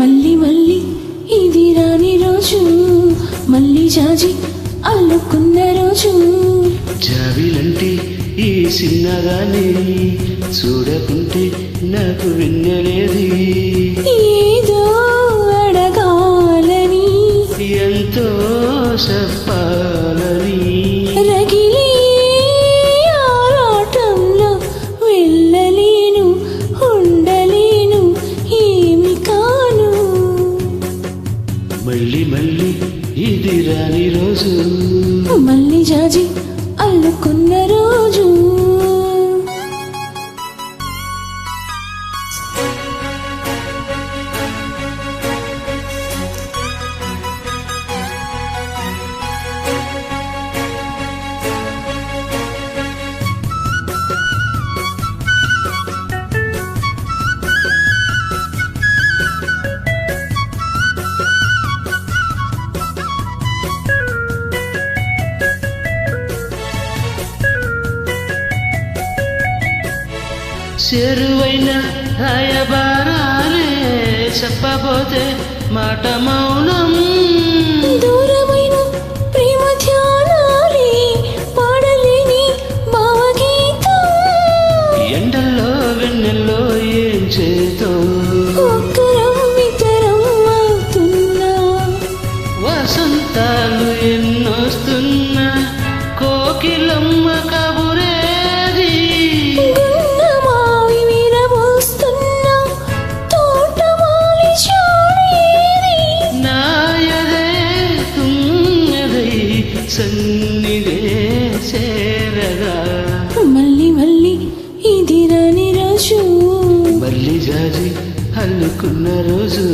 మళ్ళీ మళ్ళీ ఇది రాని రోజు. మళ్ళీ జాజి అల్లుకున్న రోజు. జావిలంటే ఈ చిన్నగానే చూడకుంటే నాకు విన్నలేది. ఏదో మళ్ళీ మళ్ళీ ఇది రాని రోజు. మళ్ళీ జాజి అల్లుకున్నారు చెరువైన రాయబారాలే చెప్పబోతే మాట మౌనం. దూరమైన ప్రేమ ధ్యానాలే పాడలేని భావగీతం. ఎండల్లో వెన్నెల్లో ఏం చేతో సన్నిదే చేరగా మళ్ళీ మళ్ళీ ఇది రాని రోజు మళ్ళీ జాజి అల్లుకున్న రోజు.